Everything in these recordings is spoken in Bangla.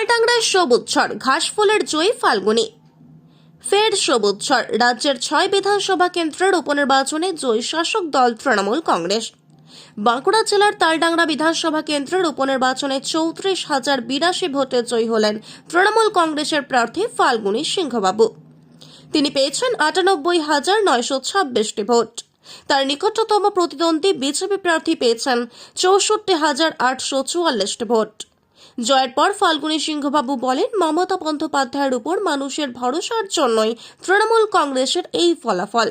তালটাংরায় সবুজ ঝড় ঘাসফুলের জয়ী ফাল্গুনি। ফের সবুজ ঝড় রাজ্যের ছয় বিধানসভা কেন্দ্রের উপনির্বাচনে জয়ী শাসক দল তৃণমূল কংগ্রেস। বাঁকুড়া জেলার তালডাংরা বিধানসভা কেন্দ্রের উপনির্বাচনে চৌত্রিশ হাজার বিরাশি ভোটে জয়ী হলেন তৃণমূল কংগ্রেসের প্রার্থী ফাল্গুনী সিংহবাবু। তিনি পেয়েছেন আটানব্বই হাজার নয়শো ছাব্বিশটি ভোট। তার নিকটতম প্রতিদ্বন্দ্বী বিজেপি প্রার্থী পেয়েছেন চৌষট্টি হাজার আটশো চুয়াল্লিশটি ভোট। জয়ের পর ফাল্গুনী সিংহবাবু বলেন, মমতা বন্দ্যোপাধ্যায়ের উপর মানুষের ভরসার জন্যই তৃণমূল কংগ্রেসের এই ফলাফল।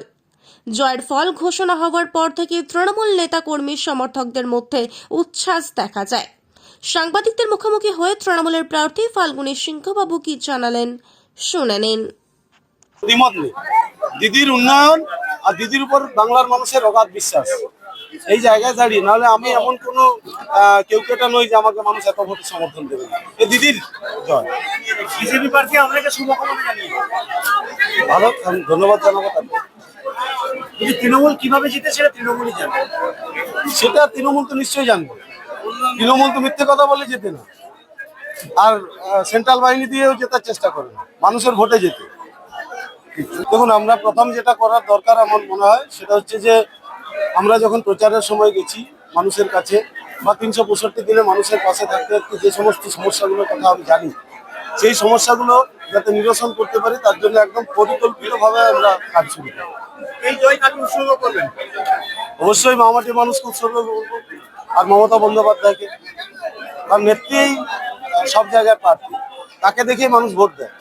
জয়ের ফল ঘোষণা হওয়ার পর থেকে তৃণমূল নেতাকর্মী সমর্থকদের মধ্যে উচ্ছ্বাস দেখা যায়। সাংবাদিকদের মুখোমুখি হয়ে তৃণমূলের প্রার্থী ফাল্গুনী সিংহবাবু কি জানালেন, শুনে নিন। দিদির উন্নয়ন আর দিদির উপর বাংলার মানুষের অগাধ বিশ্বাস। এই জায়গায় দাঁড়িয়ে। নাহলে আমি এমন কোনো কেউ কেটা নই যে আমাকে মানুষ এত ভোটে সমর্থন দেবে। না। এ দিদির জয়। বিজেপি প্রার্থী আপনাকে শুভকামনা জানিয়ে ভালো ধন্যবাদ জানাব তাকে। তৃণমূল কীভাবে জিতে সেটা তৃণমূলই জানে। সেটা তৃণমূল তো নিশ্চয়ই জানবে। তৃণমূল তো মিথ্যে কথা বলে যেতে না। আর সেন্ট্রাল বাহিনী দিয়েও জেতার চেষ্টা করে না। মানুষের ভোটে যেতে দেখুন আমরা প্রথম যেটা করার দরকার আমার মনে হয় সেটা হচ্ছে যে আমরা যখন প্রচারের সময় গেছি মানুষের কাছে বা তিনশো পঁয়ষট্টি দিনে মানুষের পাশে থাকতে থাকতে যে সমস্ত সমস্যাগুলোর কথা আমি জানি সেই সমস্যাগুলো যাতে নিরসন করতে পারি তার জন্য একদম পরিকল্পিতভাবে আমরা কাজ শুরু করি এই জয় কাকে উৎসর্গ করবেন? অবশ্যই মামাটি মানুষকে উৎসর্গ করব আর মমতা বন্দ্যোপাধ্যায়কে। তার নেত্রী সব জায়গায় প্রার্থী। তাকে দেখেই মানুষ ভোট দেয়।